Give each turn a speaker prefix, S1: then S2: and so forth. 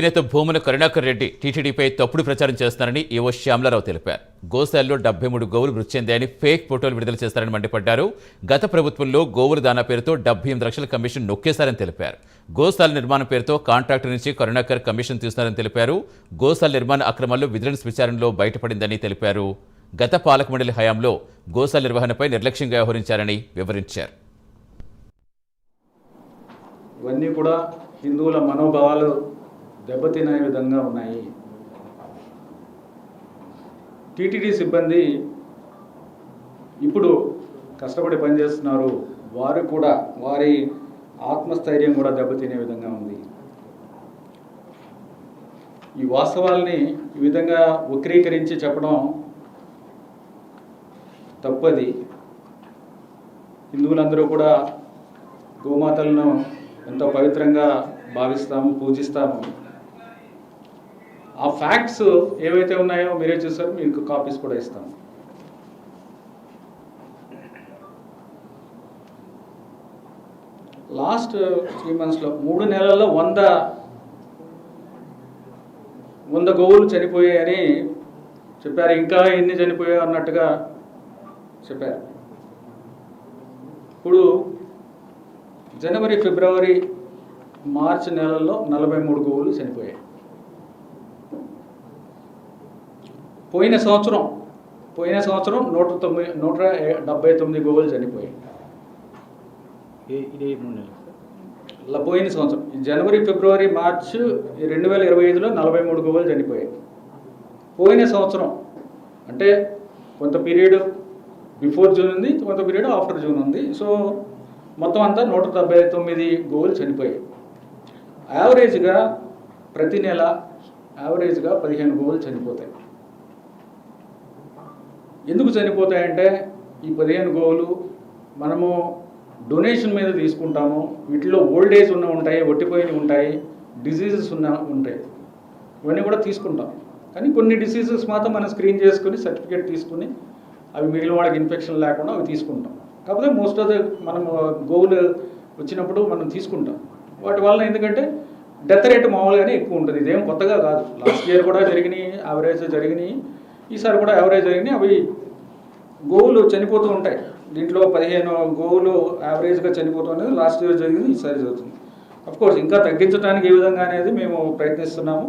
S1: నేత భూముల కరుణాకర్ రెడ్డి టీటీడీపై తప్పుడు ప్రచారం చేస్తున్నారని ఈవో శ్యామలారావు తెలిపారు. గోశాలలో డెబ్బై మూడు గోవులు మృతి చెందాయని ఫేక్ ఫోటోలు విడుదల చేస్తారని మండిపడ్డారు. గత ప్రభుత్వంలో గోవుల దానా పేరుతో డెబ్బై ఎనిమిది లక్షల కమిషన్ నొక్కేశారని తెలిపారు. గోశాల నిర్మాణం పేరుతో కాంట్రాక్టర్ నుంచి కరుణాకర్ కమిషన్ తీస్తున్నారని తెలిపారు. గోశాల నిర్మాణ అక్రమాల్లో విజిలెన్స్ విచారణలో బయటపడిందని తెలిపారు. గత పాలక మండలి హయాంలో గోశాల నిర్వహణపై నిర్లక్ష్యంగా వ్యవహరించారని వివరించారు.
S2: ఇవన్నీ కూడా హిందువుల మనోభావాలు దెబ్బతినే విధంగా ఉన్నాయి. టీటీడీ సిబ్బంది ఇప్పుడు కష్టపడి పనిచేస్తున్నారు. వారు కూడా వారి ఆత్మస్థైర్యం కూడా దెబ్బతినే విధంగా ఉంది. ఈ వాస్తవాల్ని ఈ విధంగా వక్రీకరించి చెప్పడం తప్పది. హిందువులందరూ కూడా గోమాతలను ఎంతో పవిత్రంగా భావిస్తాము పూజిస్తాము. ఆ ఫ్యాక్ట్స్ ఏవైతే ఉన్నాయో మీరే చూసారు మీకు కాపీస్ కూడా ఇస్తాం లాస్ట్ త్రీ మంత్స్లో మూడు నెలల్లో వంద వంద గోవులు చనిపోయాయని చెప్పారు. ఇంకా ఎన్ని చనిపోయాయి అన్నట్టుగా చెప్పారు. ఇప్పుడు జనవరి ఫిబ్రవరి మార్చి నెలల్లో నలభై మూడు గోవులు చనిపోయాయి. పోయిన సంవత్సరం పోయిన సంవత్సరం నూట తొమ్మిది నూట డెబ్బై తొమ్మిది గోవులు చనిపోయాయి.
S3: ఇదే మూడు నెలలు. సార్
S2: ఇలా పోయిన సంవత్సరం. ఈ జనవరి ఫిబ్రవరి మార్చ్ రెండు వేల ఇరవై ఐదులో నలభై మూడు గోవులు చనిపోయాయి. పోయిన సంవత్సరం అంటే కొంత పీరియడ్ బిఫోర్ జూన్ ఉంది కొంత పీరియడ్ ఆఫ్టర్ జూన్ ఉంది. సో మొత్తం అంతా నూట డెబ్బై తొమ్మిది గోవులు చనిపోయాయి. యావరేజ్గా ప్రతి నెల యావరేజ్గా పదిహేను గోవులు చనిపోతాయి. ఎందుకు చనిపోతాయంటే ఈ పదిహేను గోవులు మనము డొనేషన్ మీద తీసుకుంటాము. వీటిలో ఓల్డ్ ఏజ్ ఉన్న ఉంటాయి ఒట్టిపోయినవి ఉంటాయి డిసీజెస్ ఉన్న ఉంటాయి. ఇవన్నీ కూడా తీసుకుంటాం. కానీ కొన్ని డిసీజెస్ మాత్రం మనం స్క్రీన్ చేసుకుని సర్టిఫికేట్ తీసుకుని అవి మిగిలిన వాళ్ళకి ఇన్ఫెక్షన్ లేకుండా అవి తీసుకుంటాం. కాకపోతే మోస్ట్ ఆఫ్ ద మనం గోవులు వచ్చినప్పుడు మనం తీసుకుంటాం. వాటి వల్ల ఎందుకంటే డెత్ రేట్ మామూలుగానే ఎక్కువ ఉంటుంది. ఇదేం కొత్తగా కాదు. లాస్ట్ ఇయర్ కూడా జరిగినాయి యావరేజ్ జరిగినాయి. ఈసారి కూడా యావరేజ్ జరిగినాయి అవి గోవులు చనిపోతూ ఉంటాయి. దీంట్లో పదిహేను గోవులు యావరేజ్గా చనిపోతూ అనేది లాస్ట్ ఇయర్ జరిగింది ఈసారి జరుగుతుంది. అఫ్కోర్స్ ఇంకా తగ్గించడానికి ఏ విధంగా అనేది మేము ప్రయత్నిస్తున్నాము.